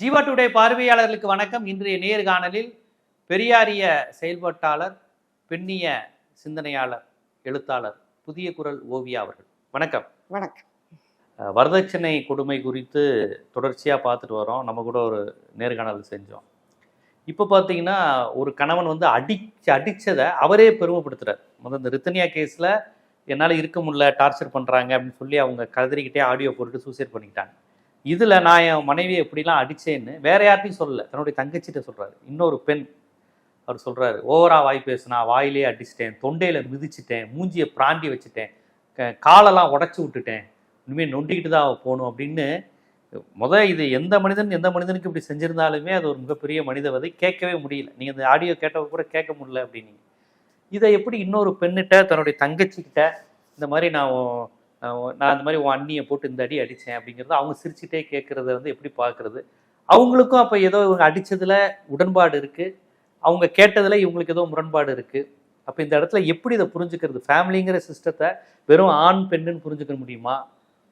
Jeeva today பார்வையாளர்களுக்கு வணக்கம். இன்றைய நேர்காணலில் பெரியாரிய செயல்பாட்டாளர் பெண்ணிய சிந்தனையாளர் எழுத்தாளர் புதிய குரல் ஓவியா அவர்கள். வணக்கம். வணக்கம். வரதட்சணை கொடுமை குறித்து தொடர்ச்சியாக பார்த்துட்டு வரோம். நம்ம கூட ஒரு நேர்காணல் செஞ்சோம். இப்போ பார்த்தீங்கன்னா ஒரு கணவன் வந்து அடிச்சு அடித்ததை அவரே பெருமைப்படுத்துறார். முதல்ல இந்த ரித்தனியா கேஸில் என்னால் இருக்க முடியல டார்ச்சர் பண்ணுறாங்க அப்படின்னு சொல்லி அவங்க கதறிக்கிட்டே ஆடியோ போட்டுட்டு சூசைட் பண்ணிக்கிட்டாங்க. இதில் நான் என் மனைவியை எப்படிலாம் அடித்தேன்னு வேற யார்ட்டையும் சொல்லலை. தன்னுடைய தங்கச்சிட்ட சொல்கிறாரு இன்னொரு பெண் அவர் சொல்கிறாரு ஓவரா வாய் பேசுனா வாயிலே அடிச்சிட்டேன் தொண்டையில் மிதிச்சிட்டேன் மூஞ்சியை பிராண்டி வச்சுட்டேன் க- காலெல்லாம் உடச்சி விட்டுட்டேன் இனிமேல் நொண்டிக்கிட்டு தான் போகணும் அப்படின்னு முத இது எந்த மனிதன் எந்த மனிதனுக்கு இப்படி செஞ்சிருந்தாலுமே அது ஒரு மிகப்பெரிய மனிதவதை கேட்கவே முடியல. நீங்கள் இந்த ஆடியோ கேட்டவங்க கூட கேட்க முடியல அப்படின்னு இதை எப்படி இன்னொரு பெண்ணிட்ட தன்னுடைய தங்கச்சிக்கிட்ட இந்த மாதிரி நான் நான் அந்த மாதிரி உன் அண்ணியை போட்டு இந்த அடி அடித்தேன் அப்படிங்கிறத அவங்க சிரிச்சுட்டே கேட்குறத வந்து எப்படி பார்க்குறது அவங்களுக்கும் அப்போ ஏதோ இவங்க அடித்ததில் உடன்பாடு இருக்குது அவங்க கேட்டதில் இவங்களுக்கு ஏதோ முரண்பாடு இருக்குது அப்போ இந்த இடத்துல எப்படி இதை புரிஞ்சுக்கிறது? ஃபேமிலிங்கிற சிஸ்டத்தை வெறும் ஆண் பெண்ணுன்னு புரிஞ்சுக்க முடியுமா?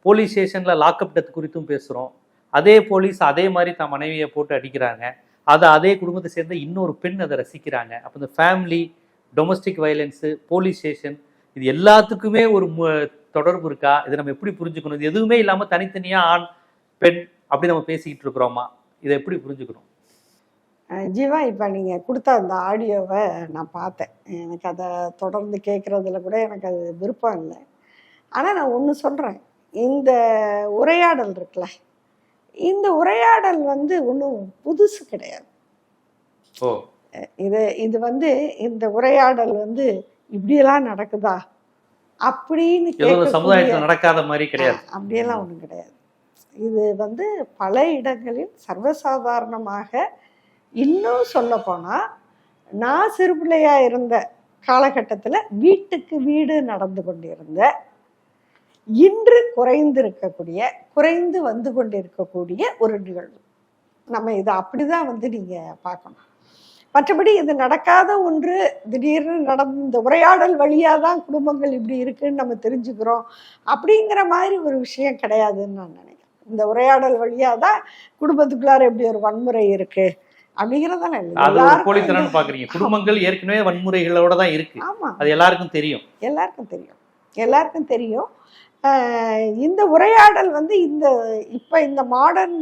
போலீஸ் ஸ்டேஷனில் லாக்அப் டெத் குறித்தும் பேசுகிறோம் அதே போலீஸ் அதே மாதிரி தான் மனைவியை போட்டு அடிக்கிறாங்க. அதை அதே குடும்பத்தை சேர்ந்த இன்னொரு பெண் அதை ரசிக்கிறாங்க. அப்போ இந்த family domestic violence police station இது எல்லாத்துக்குமே ஒரு மு- தொடர்பு இருக்கா? இதை நம்ம எப்படி புரிஞ்சுக்கணும்? இது எதுவுமே இல்லாமல் தனித்தனியாக ஆண் பெண் அப்படி நம்ம பேசிக்கிட்டு இருக்கிறோமா? இதை எப்படி புரிஞ்சுக்கணும்? ஜீவா இப்போ நீங்கள் கொடுத்த அந்த ஆடியோவை நான் பார்த்தேன். எனக்கு அதை தொடர்ந்து கேட்குறதுல கூட எனக்கு அது விருப்பம் இல்லை. ஆனால் நான் ஒன்று சொல்கிறேன் இந்த உரையாடல் இருக்குல்ல இந்த உரையாடல் வந்து ஒன்றும் புதுசு கிடையாது. இது இது வந்து இந்த உரையாடல் வந்து இப்படியெல்லாம் நடக்குதா? அப்படின்னு சமுதாயத்தில் நடக்காத மாதிரி கிடையாது. அப்படியெல்லாம் ஒன்றும் கிடையாது. இது வந்து பல இடங்களில் சர்வசாதாரணமாக இன்னும் சொல்லப்போனால் நான் சிறு பிள்ளையா இருந்த காலகட்டத்தில் வீட்டுக்கு வீடு நடந்து கொண்டிருந்த இன்று குறைந்து இருக்கக்கூடிய குறைந்து வந்து கொண்டிருக்கக்கூடிய ஒரு நிகழ்வு. நம்ம இதை அப்படிதான் வந்து நீங்கள் பார்க்கணும். மற்றபடி இது நடக்காத ஒன்று. திடீர்னு நடந்த இந்த உரையாடல் வழியாக தான் குடும்பங்கள் இப்படி இருக்குன்னு நம்ம தெரிஞ்சுக்கிறோம். அப்படிங்கிற மாதிரி ஒரு விஷயம் கிடையாதுன்னு நான் நினைக்கிறேன். இந்த உரையாடல் வழியாக தான் குடும்பத்துக்குள்ளார எப்படி ஒரு வன்முறை இருக்கு. அப்படிங்கிறதான பாக்குறீங்க குடும்பங்கள் ஏற்கனவே வன்முறைகளோட தான் இருக்கு. ஆமா. அது எல்லாருக்கும் தெரியும். எல்லாருக்கும் தெரியும். எல்லாருக்கும் தெரியும். ஆஹ் இந்த உரையாடல் வந்து இந்த இப்போ இந்த மாடர்ன்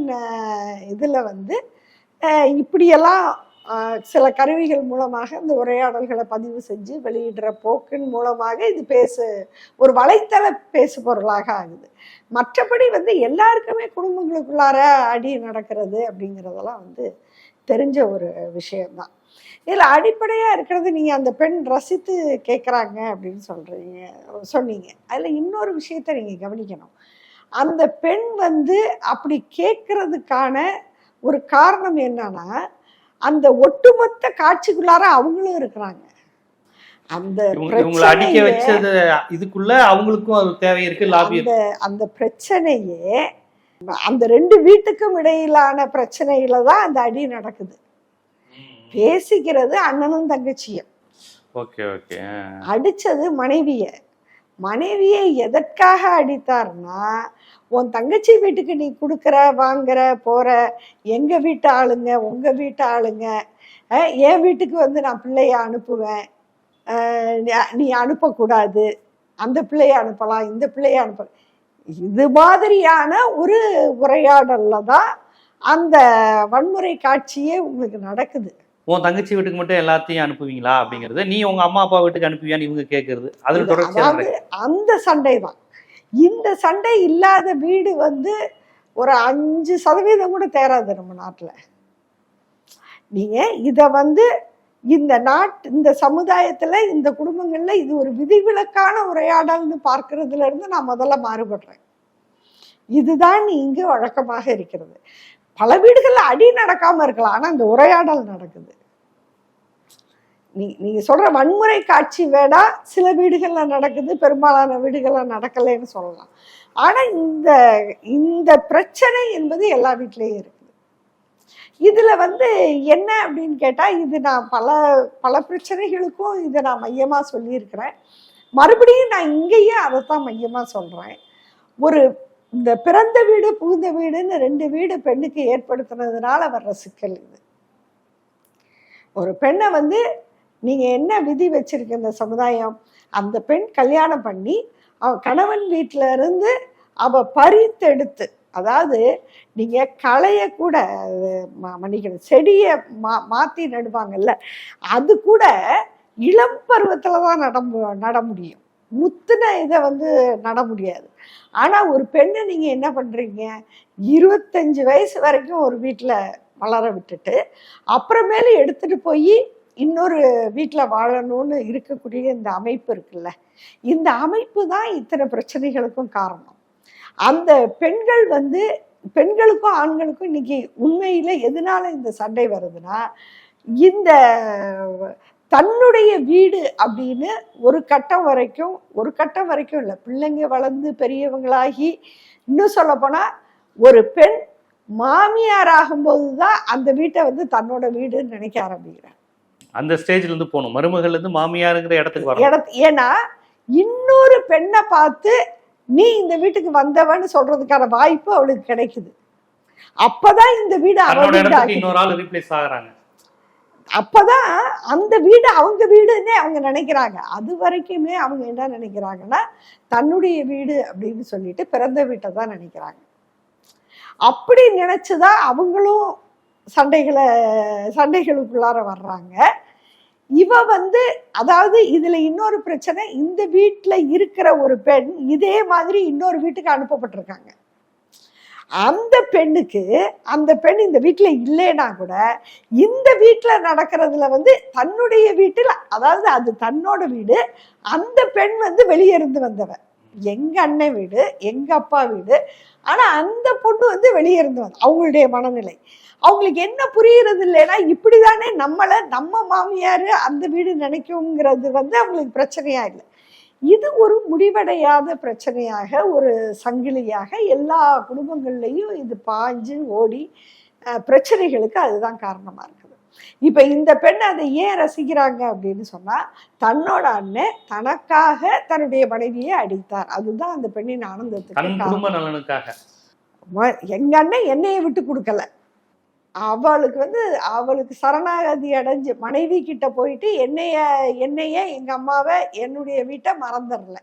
இதில் வந்து இப்படியெல்லாம் சில கருவிகள் மூலமாக இந்த உரையாடல்களை பதிவு செஞ்சு வெளியிடுற போக்கின் மூலமாக இது பேசு ஒரு வலைத்தள பேசு பொருளாக ஆகுது. மற்றபடி வந்து எல்லாருக்குமே குடும்பங்களுக்குள்ளார அடி நடக்கிறது அப்படிங்கிறதெல்லாம் வந்து தெரிஞ்ச ஒரு விஷயம்தான். இதில் அடிப்படையாக இருக்கிறது நீங்கள் அந்த பெண் ரசித்து கேட்குறாங்க அப்படின்னு சொல்கிறீங்க சொன்னீங்க. அதில் இன்னொரு விஷயத்த நீங்கள் கவனிக்கணும். அந்த பெண் வந்து அப்படி கேட்கறதுக்கான ஒரு காரணம் என்னன்னா அந்த ஒட்டுமொத்த காட்சிக்குள்ளார அவங்களும் இருக்கிறாங்க. அந்த அடிக்க வச்சது இதுக்குள்ள அவங்களுக்கும் அது தேவை இருக்கு லாபி அந்த அந்த பிரச்சனையே அந்த ரெண்டு வீட்டுக்கும் இடையிலான பிரச்சனையில தான் அந்த அடி நடக்குது. பேசிக்கிறது அண்ணனும் தங்கச்சியும். Okay okay. அடிச்சது மனைவிய. மனைவியை எதற்காக அடித்தார்னா உன் தங்கச்சி வீட்டுக்கு நீ கொடுக்குற வாங்குற போகிற எங்கள் வீட்டு ஆளுங்க உங்கள் வீட்டு ஆளுங்க என் வீட்டுக்கு வந்து நான் பிள்ளைய அனுப்புவேன் நீ- அனுப்பக்கூடாது அந்த பிள்ளைய அனுப்பலாம் இந்த பிள்ளைய அனுப்ப இது மாதிரியான ஒரு உரையாடலில் தான் அந்த வன்முறை காட்சியே உங்களுக்கு நடக்குது. உன் தங்கச்சி வீட்டுக்கு மட்டும் எல்லாத்தையும் அனுப்புவீங்களா அப்படிங்கறது. நீ உங்க அம்மா அப்பா வீட்டுக்கு அனுப்புவியான்னு இவங்க கேக்குறது. அதுல தொடர்ச்சியா அதாவது அந்த சண்டை தான் இந்த சண்டை இல்லாத வீடு வந்து ஒரு அஞ்சு சதவீதம் கூட தேராது நம்ம நாட்டுல. நீங்க இத வந்து இந்த நாட் இந்த சமுதாயத்துல இந்த குடும்பங்கள்ல இது ஒரு விதிவிலக்கான உரையாடல்னு பார்க்கறதுல இருந்து நான் முதல்ல மாறுபடுறேன். இதுதான் இங்கு வழக்கமாக இருக்கிறது. பல வீடுகள்ல அடி நடக்காம இருக்கலாம் ஆனா இந்த உரையாடல் நடக்குது. நீ நீங்க சொல்ற வன்முறை காட்சி வேடா சில வீடுகள்ல நடக்குது பெரும்பாலான வீடுகள்ல நடக்கலைன்னு சொல்லலாம். ஆனா இந்த இந்த பிரச்சனை என்பது எல்லா வீட்லயும் இருக்குது. இதுல வந்து என்ன அப்படின்னு கேட்டா இது நான் பல பல பிரச்சனைகளுக்கும் இதை நான் மையமா சொல்லியிருக்கிறேன். மறுபடியும் நான் இங்கேயே அதைத்தான் மையமா சொல்றேன். ஒரு இந்த பிறந்த வீடு புகுந்த வீடுன்னு ரெண்டு வீடு பெண்ணுக்கு ஏற்படுத்தினதுனால வர்ற சிக்கல் இது. ஒரு பெண்ணை வந்து நீங்கள் என்ன விதி வச்சிருக்க இந்த சமுதாயம்? அந்த பெண் கல்யாணம் பண்ணி அவன் கணவன் வீட்டில இருந்து அவ பறித்தெடுத்து அதாவது நீங்கள் களையை கூட அது ம- மன்னிக்கணும் செடியை மா மாற்றி நடுவாங்கல்ல அது கூட இளம் பருவத்தில் தான் நட நட முடியும். முத்துன இதை வந்து நட முடியாது. ஆனால் ஒரு பெண்ணை நீங்கள் என்ன பண்ணுறீங்க இருபத்தஞ்சு வயசு வரைக்கும் ஒரு வீட்டில் வளர விட்டுட்டு அப்புறமேலு எடுத்துகிட்டு போய் இன்னொரு வீட்டில் வாழணும்னு இருக்கக்கூடிய இந்த அமைப்பு இருக்குல்ல இந்த அமைப்பு தான் இத்தனை பிரச்சனைகளுக்கும் காரணம். அந்த பெண்கள் வந்து பெண்களுக்கும் ஆண்களுக்கும் இன்னைக்கு உண்மையில் எதனால இந்த சண்டை வருதுன்னா இந்த தன்னுடைய வீடு அப்படின்னு ஒரு கட்டம் வரைக்கும் ஒரு கட்டம் வரைக்கும் இல்லை பிள்ளைங்க வளர்ந்து பெரியவங்களாகி இன்னும் சொல்லப்போனால் ஒரு பெண் மாமியார் ஆகும்போது தான் அந்த வீட்டை வந்து தன்னோட வீடுன்னு நினைக்க ஆரம்பிக்கிறாங்க. அந்த ஸ்டேஜ்ல இருந்து போகணும். மருமகள்ல இருந்து மாமியாருங்கிற இடத்துக்கு வரணும். இடத்து ஏன்னா இன்னொரு பெண்ணை பார்த்து நீ இந்த வீட்டுக்கு வந்தவன்னு சொல்றதுக்கான வாய்ப்பு அவளுக்கு கிடைக்குது. அப்பதான் இந்த வீடு. இன்னொரு ஆள் ரீப்ளேஸ் ஆகுறாங்க. அப்பதான் அந்த வீடு அவங்க வீடுன்னே அவங்க நினைக்கிறாங்க. அது வரைக்குமே அவங்க என்ன நினைக்கிறாங்கன்னா தன்னுடைய வீடு அப்படின்னு சொல்லிட்டு பிறந்த வீட்டை தான் நினைக்கிறாங்க. அப்படி நினைச்சுதான் அவங்களும் சண்டைகளை சண்டைகளுக்குள்ளார வர்றாங்க. இவ வந்து அதாவது இதுல இன்னொரு பிரச்சனை இந்த வீட்டுல இருக்கிற ஒரு பெண் இதே மாதிரி இன்னொரு வீட்டுக்கு அனுப்பப்பட்டிருக்காங்க. அந்த பெண்ணுக்கு அந்த பெண் இந்த வீட்டுல இல்லைன்னா கூட இந்த வீட்டுல நடக்கிறதுல வந்து தன்னுடைய வீட்டில் அதாவது அது தன்னோட வீடு அந்த பெண் வந்து வெளியே இருந்து வந்தவ. எங்க அண்ணன் வீடு எங்க அப்பா வீடு ஆனா அந்த பொண்ணு வந்து வெளியே இருந்து வந்து அவங்களுடைய மனநிலை. அவங்களுக்கு என்ன புரியுறது இல்லைன்னா இப்படிதானே நம்மளை நம்ம மாமியார் அந்த வீடு நினைக்குங்கிறது வந்து அவங்களுக்கு பிரச்சனையா இல்லை. இது ஒரு முடிவடையாத பிரச்சனையாக ஒரு சங்கிலியாக எல்லா குடும்பங்கள்லையும் இது பாஞ்சு ஓடி பிரச்சனைகளுக்கு அதுதான் காரணமாக இருக்குது இப்ப இந்த பெண் அதை ஏன் ரசிக்கிறாங்க அப்படின்னு சொன்னா தன்னோட அண்ணன் தனக்காக தன்னுடைய மனைவியை அடித்தார். அதுதான் அந்த பெண்ணின் ஆனந்தத்துக்கு. குடும்ப நலனுக்காக. எங்க அண்ணன் என்னைய விட்டு கொடுக்கல. அவளுக்கு வந்து அவளுக்கு சரணாகதி அடைஞ்சு மனைவி கிட்ட போயிட்டு என்னைய என்னைய எங்க அம்மாவை என்னுடைய வீட்டை மறந்துடல.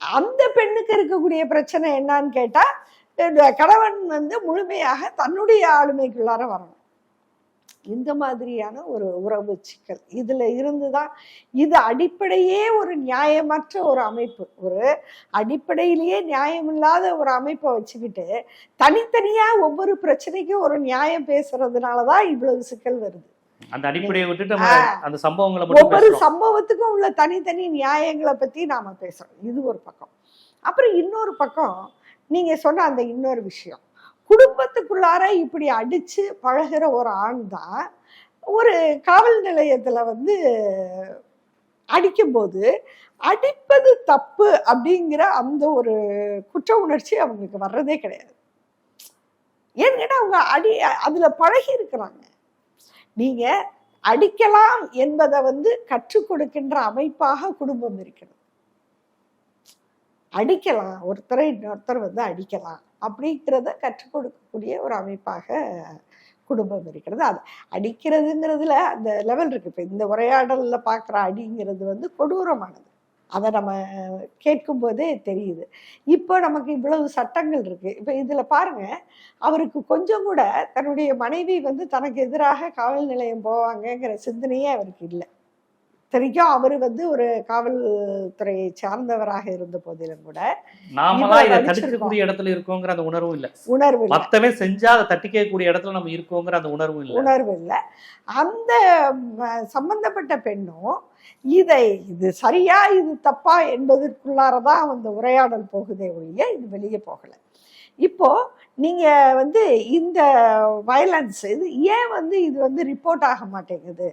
அந்த பெண்ணுக்கு இருக்கக்கூடிய பிரச்சனை என்னன்னு கேட்டா இந்த கணவன் வந்து முழுமையாக தன்னுடைய ஆளுமைக்குள்ளார வரணும். இந்த மாதிரியான ஒரு உறவு சிக்கல் இதுல இருந்துதான் இது அடிப்படையே ஒரு நியாயமற்ற ஒரு அமைப்பு. ஒரு அடிப்படையிலேயே நியாயமில்லாத ஒரு அமைப்பை வச்சுக்கிட்டு தனித்தனியா ஒவ்வொரு பிரச்சனைக்கும் ஒரு நியாயம் பேசுறதுனாலதான் இவ்வளவு சிக்கல் வருது. அந்த அடிப்படையை விட்டுட்டு. அந்த சம்பவங்களை ஒவ்வொரு சம்பவத்துக்கும் உள்ள தனித்தனி நியாயங்களை பத்தி நாம பேசுறோம். இது ஒரு பக்கம். அப்புறம் இன்னொரு பக்கம் நீங்க சொன்ன அந்த இன்னொரு விஷயம். குடும்பத்துக்குள்ளார இப்படி அடித்து பழகிற ஒரு ஆண் தான் ஒரு காவல் நிலையத்தில் வந்து அடிக்கும்போது அடிப்பது தப்பு அப்படிங்கிற அந்த ஒரு குற்ற உணர்ச்சி அவங்களுக்கு வர்றதே கிடையாது. ஏன்னு கேட்டால் அவங்க அடி அதில் பழகி இருக்கிறாங்க. நீங்கள் அடிக்கலாம் என்பதை வந்து கற்றுக் கொடுக்கின்ற அமைப்பாக குடும்பம் இருக்கிறது. அடிக்கலாம் ஒருத்தரை இன்னொருத்தர் வந்து அடிக்கலாம். அப்படிங்கிறத கற்றுக் கொடுக்கக்கூடிய ஒரு அமைப்பாக குடும்பம் இருக்கிறது. அது அடிக்கிறதுங்கிறதுல அந்த லெவல் இருக்கு. இப்போ இந்த உரையாடலில் பார்க்குற அடிங்கிறது வந்து கொடூரமானது. அதை நம்ம கேட்கும் போதே தெரியுது. இப்போ நமக்கு இவ்வளவு சட்டங்கள் இருக்கு. இப்போ இதில் பாருங்க அவருக்கு கொஞ்சம் கூட தன்னுடைய மனைவி வந்து தனக்கு எதிராக காவல் நிலையம் போவாங்கங்கிற சிந்தனையே அவருக்கு இல்லை. இத்தனைக்கும் அவர் வந்து ஒரு காவல்துறையை சார்ந்தவராக இருந்த போதிலும் கூட நாமளா இதை. தடுக்கக்கூடிய இடத்துல இருக்கோங்கிற அந்த உணர்வும் இல்ல. உணர்வு மத்தவே செஞ்சா அதை தட்டிக்கக்கூடிய இடத்துல நம்ம இருக்கோங்கிற அந்த உணர்வும் இல்ல. உணர்வு இல்லை. அந்த சம்பந்தப்பட்ட பெண்ணும் இதை இது சரியா இது தப்பா என்பதற்குள்ளாரதான் அந்த உரையாடல் போகுதே ஒழிய இது வெளியே போகல. இப்போ நீங்க வந்து இந்த வயலன்ஸ் இது ஏன் வந்து இது வந்து ரிப்போர்ட் ஆக மாட்டேங்குது?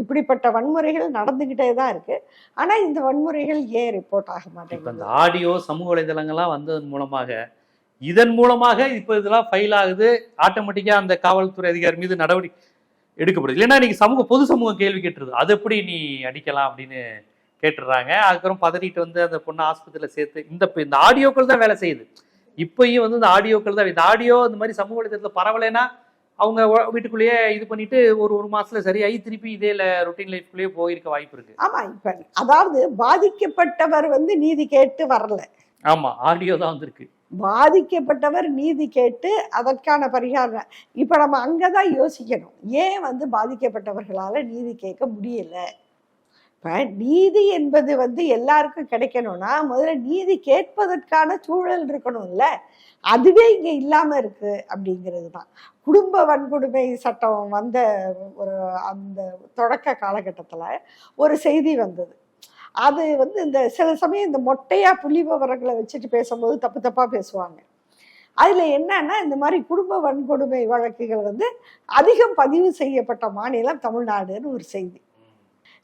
இப்படிப்பட்ட வன்முறைகள் நடந்துகிட்டே தான் இருக்கு. ஆனா இந்த வன்முறைகள் ஏன் ரிப்போர்ட் ஆக இப்ப இந்த மாட்டேங்குது ஆடியோ சமூக வலைதளங்கள்லாம் வந்ததன் மூலமாக இதன் மூலமாக இப்ப இதெல்லாம் ஃபைல் ஆகுது. ஆட்டோமேட்டிக்கா அந்த காவல்துறை அதிகாரி மீது நடவடிக்கை எடுக்கப்படுது. இல்லைன்னா நீங்க சமூக பொது சமூகம் கேள்வி கேட்டுருது. அது எப்படி நீ அடிக்கலாம் அப்படின்னு கேட்டுடுறாங்க அதுக்கப்புறம் பதறிட்டு வந்து அந்த பொண்ணை ஆஸ்பத்திரியில் சேர்த்து இந்த இந்த ஆடியோக்கள் தான் வேலை செய்யுது. இப்பயும் வந்து இந்த ஆடியோக்கள் தான் இந்த ஆடியோ இந்த மாதிரி சமூக வலைதளத்தில் பரவலைன்னா அவங்க வீட்டுக்குள்ளேயே இது பண்ணிட்டு ஒரு ஒரு மாசத்துல சரியாகி திருப்பி இதே ரொட்டீன் லைஃப்குள்ளேயே போயிருக்க வாய்ப்பு இருக்கு. ஆமா இப்ப அதாவது பாதிக்கப்பட்டவர் வந்து நீதி கேட்டு வரல. ஆமா ஆடியோ தான் வந்திருக்கு. பாதிக்கப்பட்டவர் நீதி கேட்டு அதற்கான பரிகாரம். இப்ப நம்ம அங்கதான் யோசிக்கணும். ஏன் வந்து பாதிக்கப்பட்டவர்களால நீதி கேட்க முடியல? இப்போ நீதி என்பது வந்து எல்லாருக்கும் கிடைக்கணும்னா முதல்ல நீதி கேட்பதற்கான சூழல் இருக்கணும்ல. அதுவே இங்கே இல்லாமல் இருக்குது அப்படிங்கிறது தான் குடும்ப வன்கொடுமை சட்டம் வந்த ஒரு அந்த தொடக்க காலகட்டத்தில் ஒரு செய்தி வந்தது. அது வந்து இந்த சில சமயம் இந்த மொட்டையாக புள்ளி விவரங்களை வச்சுட்டு பேசும்போது தப்பு தப்பாக பேசுவாங்க. அதில் என்னன்னா இந்த மாதிரி குடும்ப வன்கொடுமை வழக்குகள் வந்து அதிகம் பதிவு செய்யப்பட்ட மாநிலம் தமிழ்நாடுன்னு ஒரு செய்தி.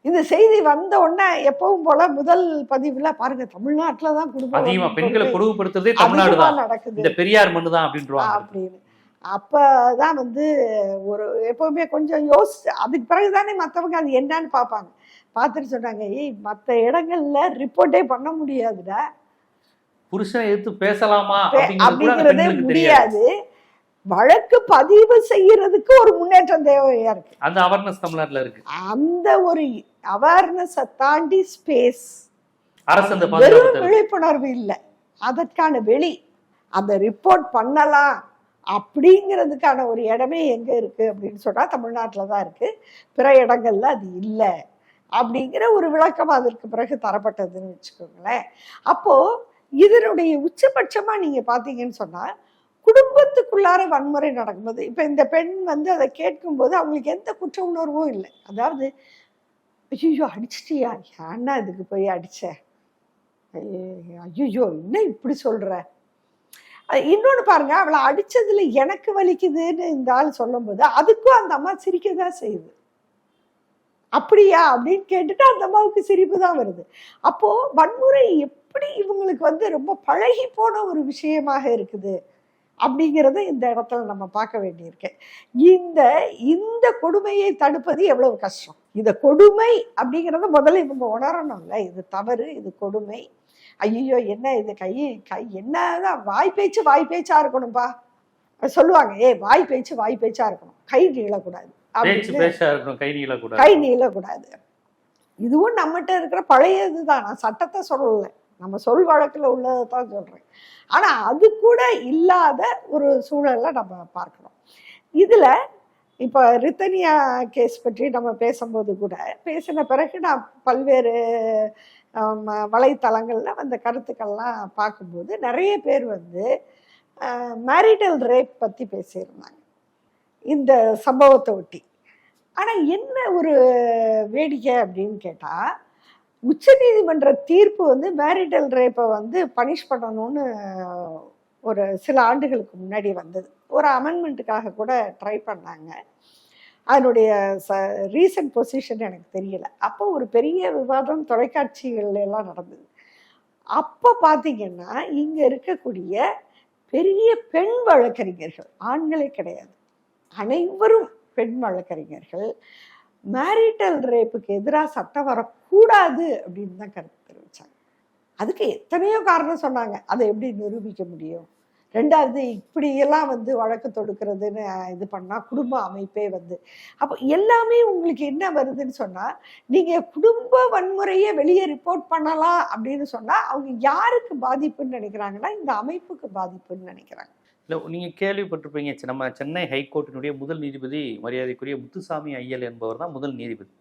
இந்த செய்தி வந்த உடனே எப்பவும் போல முதல் பதிவுல பாருங்க தமிழ்நாட்டுல தான் குடும்ப அதிகமா பெண்களை கொடுமைப்படுத்துறதே தமிழ்நாடு தான். நடக்குது. இந்த பெரியார் மண்ணு தான் அப்படின்றாங்க. அப்படின்னு. அப்பதான் வந்து ஒரு எப்பவுமே கொஞ்சம் யோசிச்சு அதுக்கு பிறகுதானே மத்தவங்க அது என்னன்னு பார்ப்பாங்க. பார்த்துட்டு சொன்னாங்க ஏய் மற்ற இடங்கள்ல ரிப்போர்ட்டே பண்ண முடியாதுடா. புருஷனை எதிர்த்து பேசலாமா அப்படிங்கிறது முடியாது. வழக்கு பதிவு செய்யறதுக்கு ஒரு முன்னேற்றம் தேவையா இருக்கு. அந்த அவேர்னஸ் தமிழ்நாட்டுல இருக்கு. அந்த ஒரு அவேர்னஸை தாண்டி ஸ்பேஸ் வெறும். விழிப்புணர்வு இல்லை. அதற்கான வெளி. அந்த ரிப்போர்ட் பண்ணலாம் அப்படிங்கிறதுக்கான ஒரு இடமே எங்க இருக்கு அப்படின்னு சொன்னா தமிழ்நாட்டுல தான் இருக்கு. பிற இடங்கள்ல அது இல்லை அப்படிங்கிற ஒரு விளக்கம் அதற்கு பிறகு தரப்பட்டதுன்னு வச்சுக்கோங்களேன். அப்போ இதனுடைய உச்சபட்சமா நீங்க பாத்தீங்கன்னு சொன்னா குடும்பத்துக்குள்ளார வன்முறை நடக்கும்போது இப்போ இந்த பெண் வந்து அதை கேட்கும்போது அவங்களுக்கு எந்த குற்ற உணர்வும் இல்லை. அதாவது ஐயோ அடிச்சிட்டியா? ஏன்னா இதுக்கு போய் அடிச்ச? ஐயோ என்ன இப்படி சொல்ற? இன்னொன்று பாருங்க அவளை அடிச்சதுல எனக்கு வலிக்குதுன்னு இந்த ஆள் சொல்லும்போது அதுக்கும் அந்த அம்மா சிரிக்க தான் செய்யுது. அப்படியா? அப்படின்னு கேட்டுட்டு அந்த அம்மாவுக்கு சிரிப்பு தான் வருது. அப்போ வன்முறை எப்படி இவங்களுக்கு வந்து ரொம்ப பழகி போன ஒரு விஷயமாக இருக்குது? அப்படிங்கிறத இந்த இடத்துல நம்ம பார்க்க வேண்டியிருக்கு. இந்த இந்த கொடுமையை தடுப்பது எவ்வளவு கஷ்டம்? இந்த கொடுமை அப்படிங்கிறத முதல்ல இவங்க உணரணும்ல. இது தவறு இது கொடுமை. ஐயோ என்ன இது? கை கை என்னதான்? வாய் பேச்சு வாய் பேச்சா இருக்கணும்பா? சொல்லுவாங்க ஏய் வாய் பேச்சு வாய் பேச்சா இருக்கணும். கை நீளக்கூடாது. கை நீள கூட கை நீளக்கூடாது. இதுவும் நம்மகிட்ட இருக்கிற பழைய இதுதான் நான் சட்டத்தை சொல்லலை. நம்ம சொல் வழக்கில் உள்ளதை தான் சொல்கிறேன் ஆனால் அது கூட இல்லாத ஒரு சூழலை நம்ம பார்க்கணும் இதில் இப்போ ரித்தனியா கேஸ் பற்றி நம்ம பேசும்போது கூட பேசின பிறகு நான் பல்வேறு வலைத்தளங்களில் அந்த கருத்துக்கள்லாம் பார்க்கும்போது நிறைய பேர் வந்து மேரிட்டல் ரேப் பற்றி பேசியிருந்தாங்க. இந்த சம்பவத்தை ஒட்டி. ஆனால் என்ன ஒரு வேடிக்கை அப்படின்னு கேட்டால் உச்சநீதிமன்ற தீர்ப்பு வந்து மேரிட்டல் ரேப்பை வந்து பனிஷ் பண்ணணும்னு ஒரு சில ஆண்டுகளுக்கு முன்னாடி வந்தது. ஒரு அமெண்ட்மெண்ட்டுக்காக கூட ட்ரை பண்ணாங்க. அதனுடைய ச ரீசன்ட் பொசிஷன் எனக்கு தெரியல. அப்போ ஒரு பெரிய விவாதம் தொலைக்காட்சிகள்ல எல்லாம் நடந்தது. அப்போ பார்த்தீங்கன்னா இங்கே இருக்கக்கூடிய பெரிய பெண் வழக்கறிஞர்கள் ஆண்களே கிடையாது. அனைவரும் பெண் வழக்கறிஞர்கள். மேரிட்டல் ரேப்புக்கு எதிராக சட்டம் வரக்கூடாது அப்படின்னு தான் கருத்து தெரிவித்தாங்க அதுக்கு எத்தனையோ காரணம் சொன்னாங்க. அதை எப்படி நிரூபிக்க முடியும்? ரெண்டாவது இப்படியெல்லாம் வந்து வழக்கு தொடுக்கிறதுன்னு இது பண்ணால் குடும்ப அமைப்பே வந்து. அப்போ எல்லாமே உங்களுக்கு என்ன வருதுன்னு சொன்னால் நீங்கள் குடும்ப வன்முறையை வெளியே ரிப்போர்ட் பண்ணலாம் அப்படின்னு சொன்னால் அவங்க யாருக்கு பாதிப்புன்னு நினைக்கிறாங்கன்னா இந்த அமைப்புக்கு பாதிப்புன்னு நினைக்கிறாங்க. இல்லை நீங்கள் கேள்விப்பட்டிருப்பீங்க. நம்ம சென்னை ஹைகோர்ட்டினுடைய முதல் நீதிபதி மரியாதைக்குரிய முத்துசாமி ஐயல் என்பவர் தான் முதல் நீதிபதி.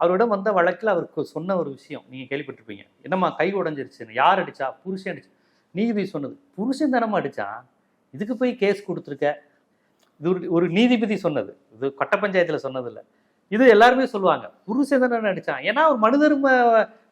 அவரிடம் வந்த வழக்கில் அவருக்கு சொன்ன ஒரு விஷயம் நீங்கள் கேள்விப்பட்டிருப்பீங்க. என்னம்மா கை உடைஞ்சிருச்சுன்னு யார் அடிச்சா? புருஷன் அடிச்சா? நீதிபதி சொன்னது. புருஷன் தானம்மா அடித்தான் இதுக்கு போய் கேஸ் கொடுத்துருக்க? இது ஒரு ஒரு நீதிபதி சொன்னது. இது கட்ட பஞ்சாயத்தில் சொன்னது இது எல்லாருமே சொல்லுவாங்க. புருஷன் தானே அடிச்சான்? ஏன்னா ஒரு மனுதர்ம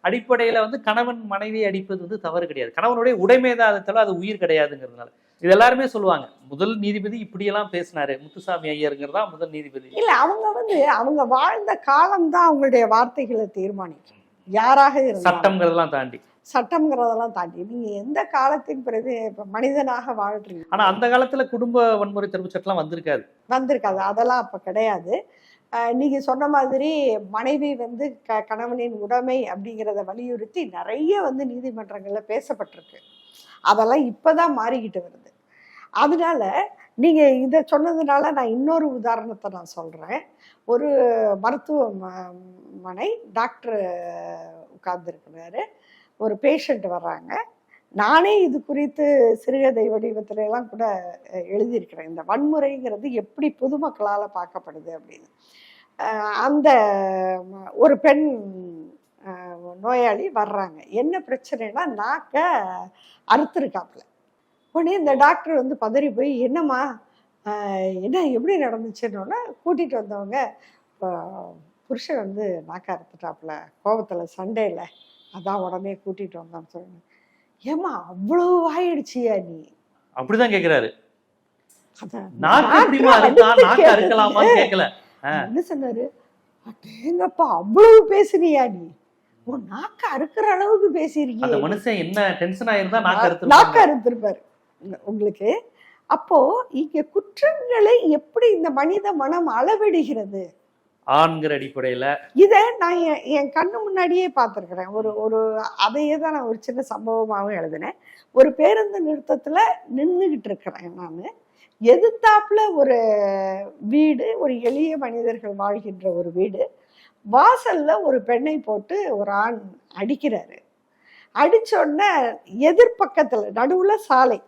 அடிப்படையில் வந்து கணவன் மனைவி அடிப்பது வந்து தவறு கிடையாது. கணவனுடைய உடைமை தான் அதை தவிர அது உயிர் கிடையாதுங்கிறதுனால. இது எல்லாருமே சொல்லுவாங்க முதல் நீதிபதி இப்படியெல்லாம் பேசினாரு முத்துசாமி ஐயருங்கிறதா முதல் நீதிபதி. இல்ல அவங்க வந்து அவங்க வாழ்ந்த காலம் தான் அவங்களுடைய வார்த்தைகளை தீர்மானிக்கும். யாராக இருந்தாலும். சட்டம்ங்கிறதெல்லாம் தாண்டி. சட்டம்ங்கிறதெல்லாம் தாண்டி. நீங்க எந்த காலத்தின் பிறகு மனிதனாக வாழ்றீங்க? ஆனா அந்த காலத்துல குடும்ப வன்முறை தடுப்பு சட்டம்லாம் வந்திருக்காது. வந்திருக்காது. அதெல்லாம் அப்ப கிடையாது. நீங்க சொன்ன மாதிரி மனைவி வந்து க கணவனின் உடைமை அப்படிங்கிறத வலியுறுத்தி நிறைய வந்து நீதிமன்றங்கள்ல பேசப்பட்டிருக்கு. அதெல்லாம் இப்பதான் மாறிக்கிட்டு வருது. அதனால நீங்க இதை சொன்னதுனால நான் இன்னொரு உதாரணத்தை நான் சொல்றேன். ஒரு மருத்துவமனை டாக்டர் உட்கார்ந்துருக்கிறாரு. ஒரு பேஷண்ட் வர்றாங்க. நானே இது குறித்து சிறுகதை வடிவத்துல எல்லாம் கூட எழுதியிருக்கிறேன். இந்த வன்முறைங்கிறது எப்படி பொதுமக்களால் பார்க்கப்படுது அப்படின்னு. அந்த ஒரு பெண் நோயாளி வர்றாங்க. என்ன பிரச்சனைனா நாக்க அறுத்துருக்காப்புல. உடனே இந்த டாக்டர் வந்து பதறி போய் என்னம்மா என்ன எப்படி நடந்துச்சுன்னொன்னே கூட்டிகிட்டு வந்தவங்க "அஹ், புருஷன் வந்து நாக்க அறுத்துட்டாப்புல கோபத்தில் சண்டையில் அதான் உடனே கூட்டிகிட்டு வந்தான்னு சொல்லுங்க ஏம்மா அவ்வளவு வாயிடுச்சியா நீ. அப்படிதான் கேட்கல என்ன சொன்னாரு? அடேங்கப்பா அவ்வளவு பேசுனியா நீ? நாக்க அறுக்கிற அளவுக்கு அந்த பேசியிருக்கீங்க மனுஷன் என்ன டென்ஷன் ஆயிருந்தா நாக்கு நாக்க அறுத்து அறுத்திருப்பாரு. உங்க- உங்களுக்கு. அப்போ இங்க குற்றங்களை எப்படி இந்த மனித மனம் அளவிடுகிறது? ஆண்கிற அடிப்படையில. இதை நான் என் கண்ணு முன்னாடியே பார்த்துருக்குறேன். ஒரு ஒரு அதையே தான் நான் ஒரு சின்ன சம்பவமாகவும் எழுதினேன். ஒரு பேருந்து நிறுத்தத்தில் நின்றுக்கிட்டு இருக்கிறேன் நான். எதிர்த்தாப்புல ஒரு வீடு ஒரு எளிய மனிதர்கள் வாழ்கின்ற ஒரு வீடு. வாசல்ல ஒரு பெண்ணை போட்டு ஒரு ஆண் அடிக்கிறாரு. அடிச்சோடனே எதிர்பக்கத்துல நடுவுல சாலை.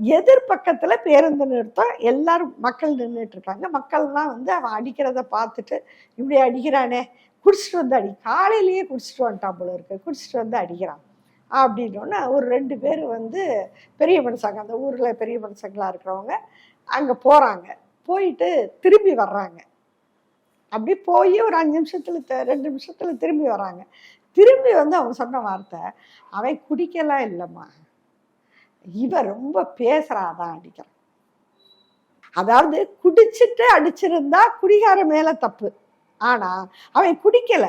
எதிர்பக்கத்துல பேருந்து நிறுத்தம். எல்லாரும் மக்கள் நின்றுட்டு இருக்காங்க. மக்கள்லாம் வந்து அவன் அடிக்கிறத பார்த்துட்டு இப்படி அடிக்கிறானே குடிச்சிட்டு வந்து அடி. காலையிலேயே குடிச்சிட்டு வந்துட்டான் போல இருக்கு. குடிச்சிட்டு வந்து அடிக்கிறான். அப்படின்னோடனே ஒரு ரெண்டு பேர் வந்து பெரிய மனுஷங்க அந்த ஊரில் பெரிய மனுஷங்களா இருக்கிறவங்க அங்கே போகிறாங்க போயிட்டு திரும்பி வர்றாங்க. அப்படி போய் ஒரு அஞ்சு நிமிஷத்துல ரெண்டு நிமிஷத்துல திரும்பி வர்றாங்க திரும்பி வந்து அவங்க சொன்ன வார்த்தை அவன் குடிக்கலாம் இல்லைம்மா. இவன் ரொம்ப பேசுறாதான் அடிக்கிறான் அதாவது குடிச்சிட்டு அடிச்சிருந்தா குடிகார மேல தப்பு. ஆனா அவன் குடிக்கல.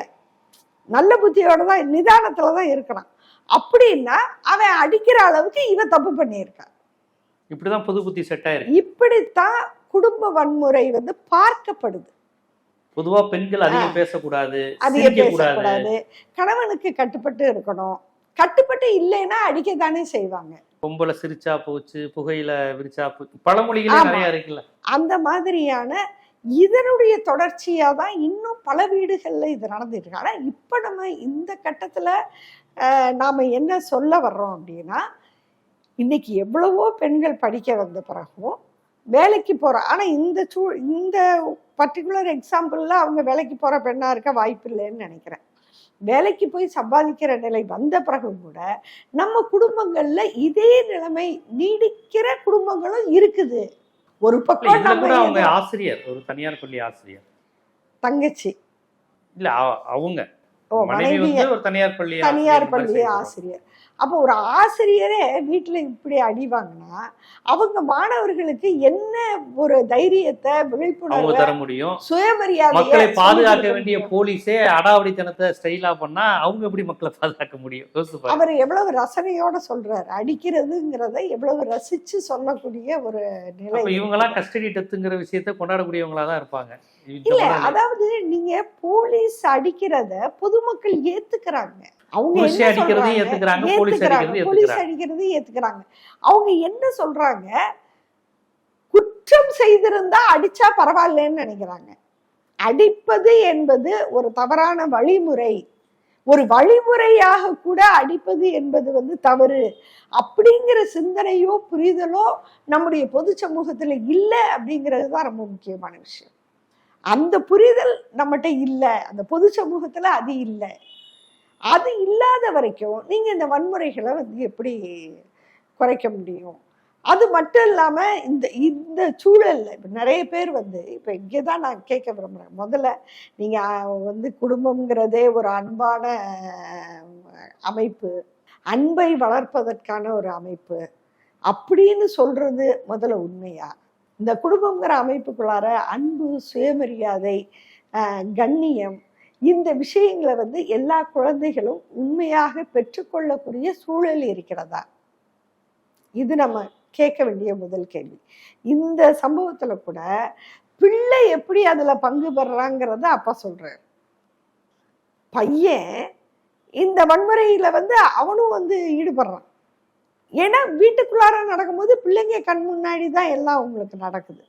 நல்ல புத்தியோட தான் நிதானத்துல தான் இருக்கிறான். அப்படின்னா அவன் அடிக்கிற அளவுக்கு இவன் தப்பு பண்ணியிருக்கான் இப்படிதான் புது புத்தி செட் ஆயிருக்கு. இப்படித்தான் குடும்ப வன்முறை வந்து பார்க்கப்படுது. பொதுவா பெண்கள் அதிகம் பேசக்கூடாது அதிக சிரிக்க கூடாது பேசக்கூடாது. கணவனுக்கு கட்டுப்பட்டு இருக்கணும். கட்டுப்பட்டு இல்லைன்னா அடிக்கத்தானே செய்வாங்க. பொம்பளை சிரிச்சா போச்சு புகையில விரிச்சா போச்சு பழமொழிகளே. நிறைய இருக்குல்ல. அந்த மாதிரியான இதனுடைய தொடர்ச்சியா தான் இன்னும் பல வீடுகள்ல இது நடந்துட்டு இருக்கு ஆனா இப்ப நம்ம இந்த கட்டத்துல நாம என்ன சொல்ல வர்றோம் அப்படின்னா இன்னைக்கு எவ்வளவோ பெண்கள் படிக்க வந்த பிறகும் வேலைக்கு போற. ஆனா இந்த சூ இந்த பர்டிகுலர் எக்ஸாம்பிள்ல அவங்க வேலைக்கு போற பெண்ணா இருக்க வாய்ப்பு இல்லைன்னு நினைக்கிறேன். வேலைக்கு போய் சம்பாதிக்கிற நிலை வந்த பிறகு கூட நம்ம குடும்பங்கள்ல இதே நிலைமை நீடிக்கிற குடும்பங்களும் இருக்குது. ஒரு பக்கம் அவங்க ஆசிரியர் ஒரு தனியார் பள்ளி ஆசிரியர். தங்கச்சி. இல்ல அவ- அவங்க. மனைவி ஒரு தனியார் பள்ளி தனியார் பள்ளி. ஆசிரியர். அப்போ ஒரு ஆசிரியரே வீட்டுல இப்படி அடி வாங்கினா அவங்க மாணவர்களுக்கு என்ன ஒரு தைரியத்தை விழிப்புணர்வை தர முடியும். சுயமரியாதை மக்களை பாதுகாக்க வேண்டிய போலீஸே அடாவடித்தனத்தை ஸ்டைலா பண்ணா அவங்க எப்படி மக்களை பாதுகாக்க முடியும். அவர் எவ்வளவு ரசனையோட சொல்றாரு. அடிக்கிறதுங்கிறத எவ்வளவு ரசிச்சு சொல்லக்கூடிய ஒரு நிலை அப்ப இவங்க எல்லாம் கஸ்டடி டெத்துங்கிற விஷயத்த கொண்டாடக்கூடியவங்களா தான் இருப்பாங்க. இல்ல அதாவது நீங்க போலீஸ் அடிக்கிறத பொதுமக்கள் ஏத்துக்கிறாங்க. அவங்க? ஏத்துக்கிறாங்க, போலீஸ். அடிக்கிறதையும் ஏத்துக்கிறாங்க. அவங்க என்ன சொல்றாங்க? குற்றம் செய்திருந்தா அடிச்சா பரவாயில்லன்னு நினைக்கிறாங்க. அடிப்பது என்பது ஒரு தவறான வழிமுறை. ஒரு வழிமுறையாக கூட அடிப்பது என்பது வந்து தவறு. அப்படிங்கிற சிந்தனையோ புரிதலோ நம்முடைய பொது சமூகத்துல இல்லை அப்படிங்கிறது தான் ரொம்ப முக்கியமான விஷயம். அந்த புரிதல் நம்மகிட்ட இல்லை. அந்த பொது சமூகத்துல அது இல்லை. அது இல்லாத வரைக்கும் நீங்கள் இந்த வன்முறைகளை வந்து எப்படி குறைக்க முடியும்? அது மட்டும் இல்லாமல் இந்த இந்த சூழலில் இப்போ நிறைய பேர் வந்து இப்போ இங்கே தான் நான் கேட்க விரும்புகிறேன் முதல்ல நீங்கள் வந்து குடும்பம்ங்கிறதே ஒரு அன்பான அமைப்பு. அன்பை வளர்ப்பதற்கான ஒரு அமைப்பு. அப்படின்னு சொல்றது முதல்ல உண்மையா? இந்த குடும்பங்கிற அமைப்புக்குள்ளார அன்பு சுயமரியாதை கண்ணியம் இந்த விஷயங்களை வந்து எல்லா குழந்தைகளும் உண்மையாக பெற்றுக்கொள்ளக்கூடிய சூழல் இருக்கிறதா? இது நம்ம கேட்க வேண்டிய முதல் கேள்வி. இந்த சம்பவத்தில் கூட பிள்ளை எப்படி அதில் பங்கு பெறாங்கிறத அப்பா சொல்கிறார் பையன் இந்த வன்முறையில் வந்து அவனும் வந்து ஈடுபடுறான். ஏன்னா வீட்டுக்குள்ளார நடக்கும்போது பிள்ளைங்க கண் முன்னாடி தான் எல்லாம் உங்களுக்கு நடக்குது.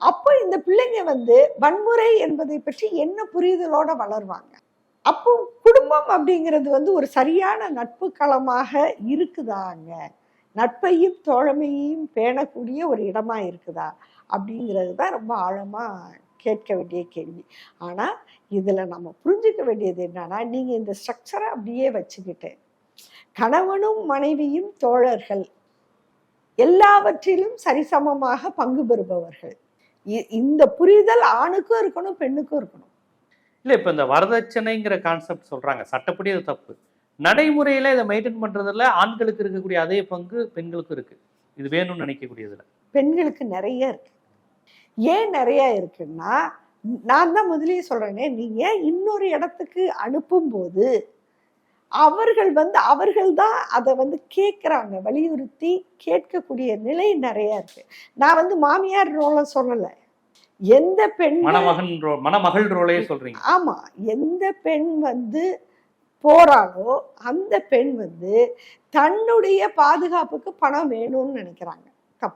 அப்போ இந்த பிள்ளைங்க வந்து வன்முறை என்பதை பற்றி என்ன புரிதலோட வளருவாங்க? அப்போ குடும்பம் அப்படிங்கிறது வந்து ஒரு சரியான நட்பு களமாக இருக்குதாங்க? நட்பையும் தோழமையையும் பேணக்கூடிய ஒரு இடமா இருக்குதா? அப்படிங்கிறது தான் ரொம்ப ஆழமா கேட்க வேண்டிய கேள்வி. ஆனா இதுல நம்ம புரிஞ்சுக்க வேண்டியது என்னன்னா நீங்க இந்த ஸ்ட்ரக்சரை அப்படியே வச்சுக்கிட்டு கணவனும் மனைவியும் தோழர்கள் எல்லாவற்றிலும் சரிசமமாக பங்கு பெறுபவர்கள். இந்த புரிதல் ஆணுக்கும் இருக்கணும் பெண்ணுக்கும் இருக்கணும். இல்ல இப்ப இந்த வரதட்சணைங்கிற கான்செப்ட் சொல்றாங்க. சட்டப்படி அது தப்பு. நடைமுறையில இதை மெயின்டைன் பண்றதுல ஆண்களுக்கு இருக்கக்கூடிய அதே பங்கு பெண்களுக்கும் இருக்கு. இது வேணும்னு நினைக்கக்கூடியதுல. பெண்களுக்கு நிறைய இருக்கு. ஏன் நிறைய இருக்குன்னா நான் தான் முதல்லயே சொல்றேனே நீங்க இன்னொரு இடத்துக்கு அனுப்பும்போது அவர்கள் வந்து அவர்கள் தான் அதை வந்து கேட்குறாங்க. வலியுறுத்தி கேட்கக்கூடிய நிலை நிறைய இருக்கு. நான் வந்து மாமியார் ரோல சொல்லலை. எந்த பெண் மணமகன் ரோ- மணமகள் ரோலே சொல்றீங்க. ஆமா எந்த பெண் வந்து போறாளோ அந்த பெண் வந்து தன்னுடைய பாதுகாப்புக்கு பணம் வேணும்னு நினைக்கிறாங்க.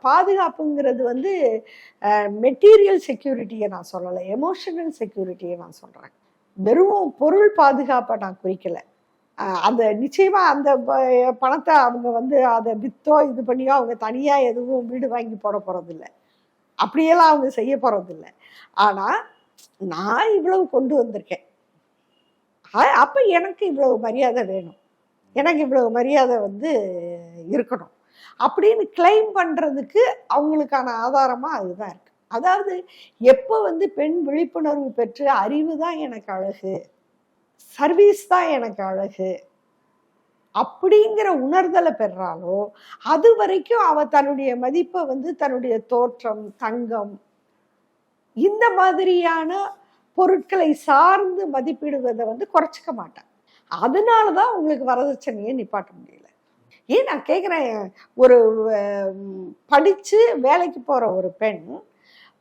பாதுகாப்புங்கிறது வந்து மெட்டீரியல் செக்யூரிட்டியை நான் சொல்லலை. எமோஷனல் செக்யூரிட்டியை நான் சொல்றேன். வெறும் பொருள் பாதுகாப்பை நான் குறிக்கல. அந்த நிச்சயமா அந்த ப- பணத்தை அவங்க வந்து அதை வித்தோ இது பண்ணியோ அவங்க தனியா எதுவும் வீடு வாங்கி போட போறதில்ல. அப்படியெல்லாம் அவங்க செய்ய போறதில்ல. ஆனா நான் இவ்வளவு கொண்டு வந்திருக்கேன். அ- அப்ப எனக்கு இவ்வளவு மரியாதை வேணும். எனக்கு இவ்வளவு மரியாதை வந்து இருக்கணும். அப்படின்னு கிளைம் பண்றதுக்கு அவங்களுக்கான ஆதாரமா அதுதான் இருக்கு. அதாவது எப்போ வந்து பெண் விழிப்புணர்வு பெற்று அறிவு தான் எனக்கு அழகு? சர்வீஸ் தான் எனக்கு அழகு. அப்படிங்கிற உணர்தலை பெறாலோ அது வரைக்கும் அவ தன்னுடைய மதிப்பை வந்து தன்னுடைய தோற்றம் தங்கம் இந்த மாதிரியான பொருட்களை சார்ந்து மதிப்பிடுவதை வந்து குறைச்சிக்க மாட்டேன். அதனால தான் உங்களுக்கு வரதட்சணையை நிப்பாட்ட முடியல. ஏன் நான் கேட்குறேன் ஒரு படித்து வேலைக்கு போகிற ஒரு பெண்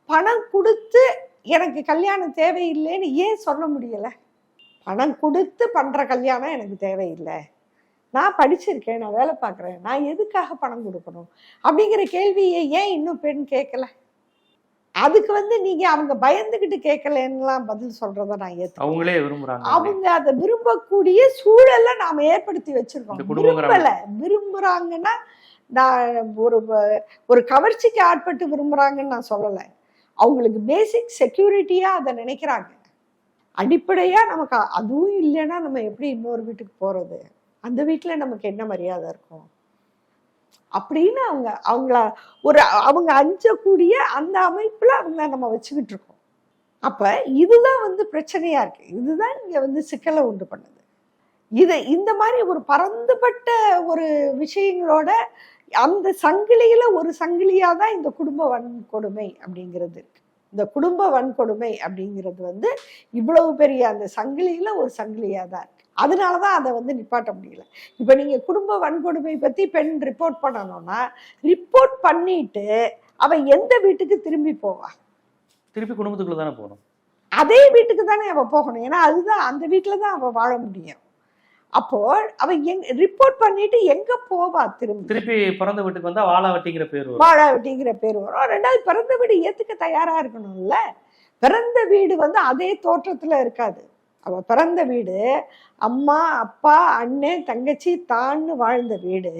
பணம் கொடுத்து எனக்கு கல்யாணம் தேவையில்லைன்னு ஏன் சொல்ல முடியலை? பணம் கொடுத்து பண்ற கல்யாணம் எனக்கு தேவையில்லை. நான் படிச்சிருக்கேன் நான் வேலை பார்க்குறேன். நான் எதுக்காக பணம் கொடுக்கணும்? அப்படிங்கிற கேள்வியை ஏன் இன்னும் பெண் கேட்கல? அதுக்கு வந்து நீங்க அவங்க பயந்துகிட்டு கேட்கலன்னுலாம் பதில் சொல்றத நான் ஏத்து அவங்களே விரும்புறாங்க. அவங்க அதை விரும்பக்கூடிய சூழலை நாம ஏற்படுத்தி வச்சிருக்கோம். விரும்பல. விரும்புறாங்கன்னா நான் ஒரு ஒரு கவர்ச்சிக்கு ஆட்பட்டு விரும்புறாங்கன்னு நான் சொல்லலை. அவங்களுக்கு பேசிக் செக்யூரிட்டியா அதை நினைக்கிறாங்க. அடிப்படையாக நமக்கு அதுவும் இல்லைன்னா நம்ம எப்படி இன்னொரு வீட்டுக்கு போகிறது அந்த வீட்டில் நமக்கு என்ன மரியாதை இருக்கும்? அப்படின்னு அவங்க அவங்கள ஒரு அவங்க அஞ்சக்கூடிய அந்த அமைப்பில் அவங்கள நம்ம வச்சுக்கிட்டு இருக்கோம். அப்போ இதுதான் வந்து பிரச்சனையாக இருக்குது இதுதான் இங்கே வந்து சிக்கலை உண்டு பண்ணுது. இதை இந்த மாதிரி ஒரு பரந்துபட்ட ஒரு விஷயங்களோட அந்த சங்கிலியில் ஒரு சங்கிலியாக தான் இந்த குடும்ப வன்கொடுமை அப்படிங்கிறது இருக்கு. இந்த குடும்ப வன்கொடுமை அப்படிங்கிறது வந்து இவ்வளவு பெரிய அந்த சங்கிலியில ஒரு சங்கிலியா தான் இருக்கு. அதனாலதான் அதை வந்து நிப்பாட்ட முடியல. இப்ப நீங்க குடும்ப வன்கொடுமை பத்தி பெண் ரிப்போர்ட் பண்ணணும்னா ரிப்போர்ட் பண்ணிட்டு அவ எந்த வீட்டுக்கு திரும்பி போவா? திருப்பி குடும்பத்துக்குள்ள தானே போகணும்? அதே வீட்டுக்கு தானே அவ போகணும். ஏன்னா அதுதான் அந்த வீட்டுல தான் அவ வாழ முடியும். அப்போ அவ எங் ரிப்போர்ட் பண்ணிட்டு எங்க போவா திரும்பி? திருப்பி பிறந்த வீட்டுக்கு வந்தா வாழாவட்டிங்கிற பேர் வரும். வாழாவட்டிங்கிற பேர் வரும். ரெண்டாவது பிறந்த வீடு ஏத்துக்க தயாரா இருக்கணும்ல. பிறந்த வீடு வந்து அதே தோற்றத்துல இருக்காது. அவ பிறந்த வீடு அம்மா அப்பா அண்ணன் தங்கச்சி தான்னு வாழ்ந்த வீடு.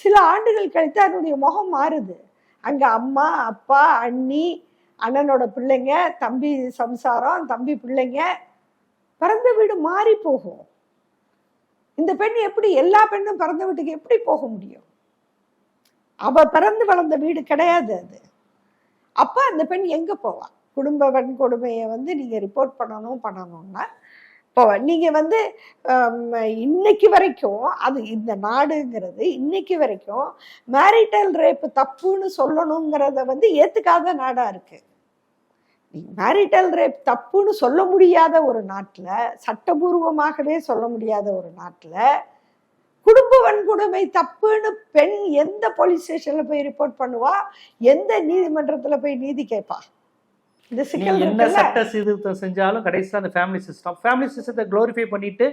சில ஆண்டுகள் கழித்து அதனுடைய முகம் மாறுது. அங்க அம்மா அப்பா அண்ணி அண்ணனோட பிள்ளைங்க தம்பி சம்சாரம் தம்பி பிள்ளைங்க பிறந்த வீடு மாறி போகும். இந்த பெண் எப்படி எல்லா பெண்ணும் பிறந்த வீட்டுக்கு எப்படி போக முடியும்? அவ பிறந்து வளர்ந்த வீடு கிடையாது அது. அப்ப அந்த பெண் எங்க போவாள் குடும்ப வன்கொடுமையை வந்து நீங்க ரிப்போர்ட் பண்ணணும் பண்ணணும்னா இப்போ நீங்க வந்து இன்னைக்கு வரைக்கும் அது இந்த நாடுங்கிறது இன்னைக்கு வரைக்கும் மேரிட்டல் ரேப்பு தப்புன்னு சொல்லணுங்கிறத வந்து ஏத்துக்காத நாடா இருக்கு. மேரிட்டல் ரேப் தப்புன்னு சொல்ல முடியாத ஒரு நாட்டுல சட்டபூர்வமாகவே சொல்ல முடியாத ஒரு நாட்டுல குடும்ப வன்கொடுமை தப்புன்னு பெண் எந்த போலீஸ் ஸ்டேஷன்ல போய் ரிப்போர்ட் பண்ணுவா? எந்த நீதிமன்றத்துல போய் நீதி கேட்பா இந்த சிக்கல் என்ன சட்ட சீர்திருத்தம் செஞ்சாலும் கடைசியில் அந்த ஃபேமிலி சிஸ்டம் ஃபேமிலி சிஸ்டத்தை க்ளோரிஃபை பண்ணிட்டு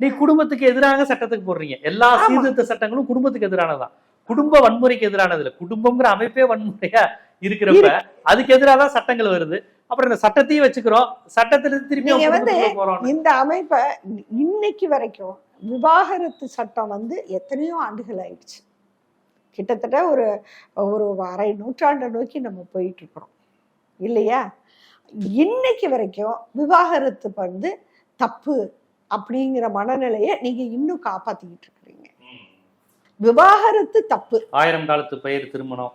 நீ குடும்பத்துக்கு எதிராக சட்டத்துக்கு போடுறீங்க. எல்லா. சீர்திருத்த சட்டங்களும் குடும்பத்துக்கு எதிரானதான். குடும்ப வன்முறைக்கு எதிரானது இல்ல. குடும்பம்ங்கிற அமைப்பே வன்முறையா இருக்கிறப்ப அதுக்கு எதிராக தான் சட்டங்கள் வருது. அப்புறம் இந்த சட்டத்தையும் வச்சுக்கிறோம். சட்டத்துல திருப்பி வந்து போறோம் இந்த அமைப்பை இன்னைக்கு வரைக்கும் விவாகரத்து சட்டம் வந்து எத்தனையோ ஆண்டுகள் ஆயிடுச்சு. கிட்டத்தட்ட ஒரு ஒரு அரை நூற்றாண்டை நோக்கி நம்ம போயிட்டு இருக்கிறோம். இல்லையா? இன்னைக்கு வரைக்கும் விவாகரத்து வந்து தப்பு அப்படிங்கிற மனநிலையை நீங்க இன்னும் காப்பாத்திக்கிட்டு இருக்கிறீங்க. விவாகரத்து தப்பு. ஆயிரம் காலத்து பயிர் திருமணம்.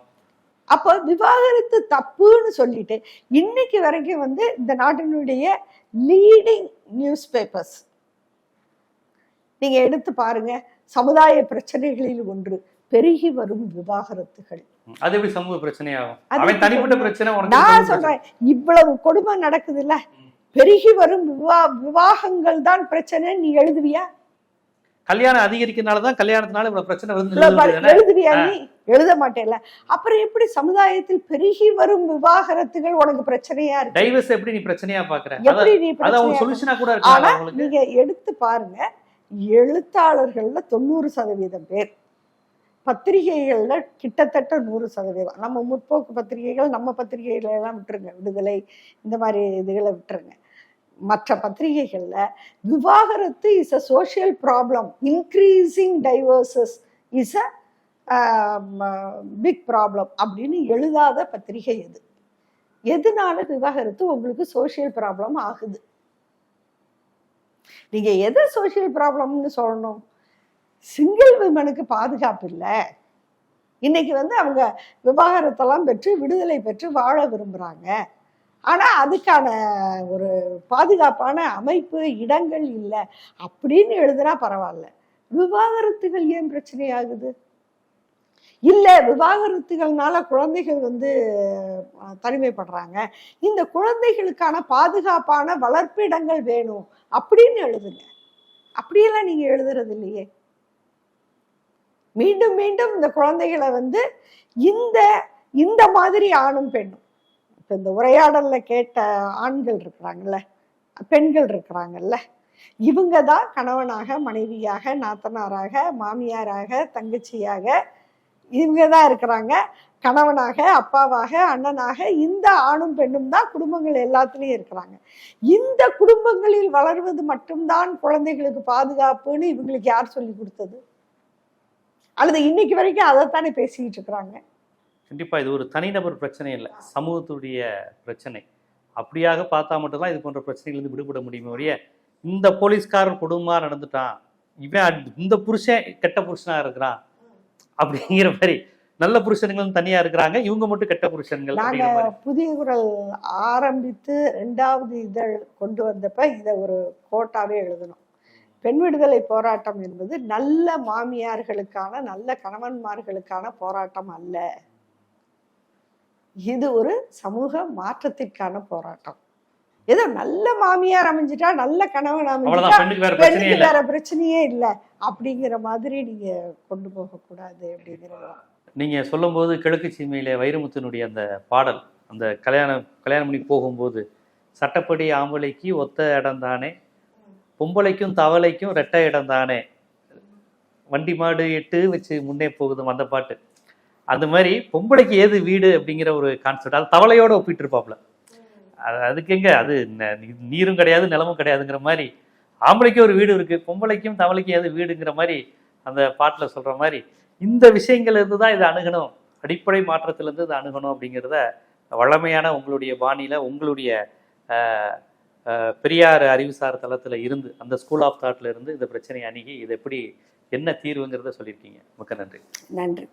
அப்போ விவாகரத்து தப்புன்னு சொல்லிட்டு இன்னைக்கு வரைக்கும் வந்து இந்த நாட்டினுடைய லீடிங் நியூஸ் பேப்பர்ஸ் நீங்க எடுத்து பாருங்க சமுதாய பிரச்சனைகளில் ஒன்று பெருகி வரும் விவாகரத்துகள். அது எப்படி சமூக பிரச்சனையாகும்? தனிப்பட்ட பிரச்சனை நான். சொல்றேன் இவ்வளவு கொடுமை நடக்குதுல்ல? பெருகி வரும் விவா விவாகங்கள் தான் பிரச்சனை நீ எழுதுவியா? கல்யாணம் அதிகரிக்கிறதுனால தான் கல்யாணத்தினால இவ்வளவு பிரச்சனை வந்து எழுதுவியா நீ? எழுத மாட்டேல அப்புறம் எப்படி சமுதாயத்தில் பெருகி வரும் விவாகரத்துகள் உனக்கு பிரச்சனையா இருக்கு? டைவர்ஸ் எப்படி நீ பிரச்சனையா பாக்குற? எப்படி நீ சொல்யூஷனா கூட ஆனா உங்களுக்கு நீங்க எடுத்து பாருங்க எழுத்தாளர்கள்ல தொண்ணூறு சதவீதம் பேர். பத்திரிகைகள்ல கிட்டத்தட்ட நூறு சதவீதம். நம்ம முற்போக்கு பத்திரிகைகள் நம்ம பத்திரிகைகளை எல்லாம் விட்டுருங்க. விடுதலை இந்த மாதிரி இதுகளை விட்டுருங்க. மற்ற பத்திரிகைகளில் விவாகரத்து is a social problem increasing divorces is a big problem அப்படின்னு எழுதாத பத்திரிகை எது எதனால விவாகரத்து உங்களுக்கு சோஷியல் ப்ராப்ளம் ஆகுது? நீங்க எதை சோஷியல் ப்ராப்ளம்னு சொல்லணும்? சிங்கிள் விமனுக்கு பாதுகாப்பு இல்லை. இன்னைக்கு வந்து அவங்க விவாகரத்தெல்லாம் பெற்று விடுதலை பெற்று வாழ விரும்புகிறாங்க ஆனா அதுக்கான ஒரு பாதுகாப்பான அமைப்பு இடங்கள் இல்லை. அப்படின்னு எழுதுனா பரவாயில்ல. விவாகரத்துகள் ஏன் பிரச்சனை ஆகுது? இல்ல விவாகரத்துகள்னால குழந்தைகள் வந்து தனிமைப்படுறாங்க. இந்த குழந்தைகளுக்கான பாதுகாப்பான வளர்ப்பிடங்கள் வேணும் அப்படின்னு எழுதுங்க. அப்படியெல்லாம் நீங்க எழுதுறது இல்லையே. மீண்டும் மீண்டும் இந்த குழந்தைகளை வந்து இந்த இந்த மாதிரி ஆணும் பெண்ணும் இப்போ இந்த உரையாடலில் கேட்ட ஆண்கள் இருக்கிறாங்கல்ல பெண்கள் இருக்கிறாங்கல்ல இவங்க தான் கணவனாக மனைவியாக நாத்தனாராக மாமியாராக தங்கச்சியாக இவங்க தான் இருக்கிறாங்க. கணவனாக அப்பாவாக அண்ணனாக இந்த ஆணும் பெண்ணும் தான் குடும்பங்கள் எல்லாத்துலேயும் இருக்கிறாங்க. இந்த குடும்பங்களில் வளர்வது மட்டும்தான் குழந்தைகளுக்கு பாதுகாப்புன்னு இவங்களுக்கு யார் சொல்லி கொடுத்தது? அல்லது இன்னைக்கு வரைக்கும் அதைத்தானே பேசிக்கிட்டு இருக்கிறாங்க? கண்டிப்பா இது ஒரு தனிநபர் பிரச்சனை இல்லை. சமூகத்துடைய பிரச்சனை. அப்படியாக பார்த்தா மட்டும்தான் இது போன்ற பிரச்சனைகள் விடுபட முடியுமே ஒழிய இந்த போலீஸ்காரன் கொடுமா நடந்துட்டான் இவன் இந்த புருஷன் கெட்ட புருஷனா இருக்கிறான் அப்படிங்கிற மாதிரி நல்ல புருஷன்களும் தனியா இருக்கிறாங்க இவங்க மட்டும் கெட்ட புருஷன்கள் நாங்க அப்படிங்கிற மாதிரி. புதிய குரல் ஆரம்பித்து ரெண்டாவது இதழ் கொண்டு வந்தப்ப இதை ஒரு கோட்டாவே எழுதணும். பெண் விடுதலை போராட்டம் என்பது நல்ல மாமியார்களுக்கான நல்ல கணவன்மார்களுக்கான போராட்டம் அல்ல. இது ஒரு சமூக மாற்றத்திற்கான போராட்டம். ஏதோ நல்ல மாமியார் அமைஞ்சிட்டா நல்ல கணவன் அமைஞ்சிட்டா பெண்ணுக்கு வேற பிரச்சனையே இல்லை. அப்படிங்கிற மாதிரி நீங்க கொண்டு போக கூடாது அப்படிங்கிறது நீங்க சொல்லும்போது கிழக்கு சீமையில வைரமுத்தினுடைய அந்த பாடல் அந்த கல்யாணம் கல்யாணம் பண்ணி போகும்போது சட்டப்படி ஆம்பளைக்கு ஒத்த இடம் தானே பொம்பளைக்கும் தவளைக்கும் ரெட்டை இடம் தானே வண்டி மாடு எட்டு வச்சு முன்னே போகுதும் அந்த பாட்டு. அந்த மாதிரி பொம்பளைக்கு ஏது வீடு அப்படிங்கிற ஒரு கான்செப்ட் அது தவளையோட ஒப்பிட்டு இருப்பாப்ல அது அதுக்கு அது ந- நீரும் கிடையாது நிலமும் கிடையாதுங்கிற மாதிரி ஆம்பளைக்கு ஒரு வீடு இருக்கு பொம்பளைக்கும் தவளைக்கும் ஏது வீடுங்கிற மாதிரி அந்த பாட்டில் சொல்ற மாதிரி இந்த விஷயங்கள்லேருந்து தான் இதை அணுகணும். அடிப்படை மாற்றத்திலேருந்து இதை அணுகணும் அப்படிங்கிறத வழமையான உங்களுடைய பாணியில் உங்களுடைய பெரியார் அறிவுசார் தளத்தில் இருந்து அந்த ஸ்கூல் ஆஃப் தாட்டில் இருந்து இந்த பிரச்சனையை அணுகி இது எப்படி என்ன தீர்வுங்கிறத சொல்லியிருக்கீங்க. மிக்க நன்றி. நன்றி.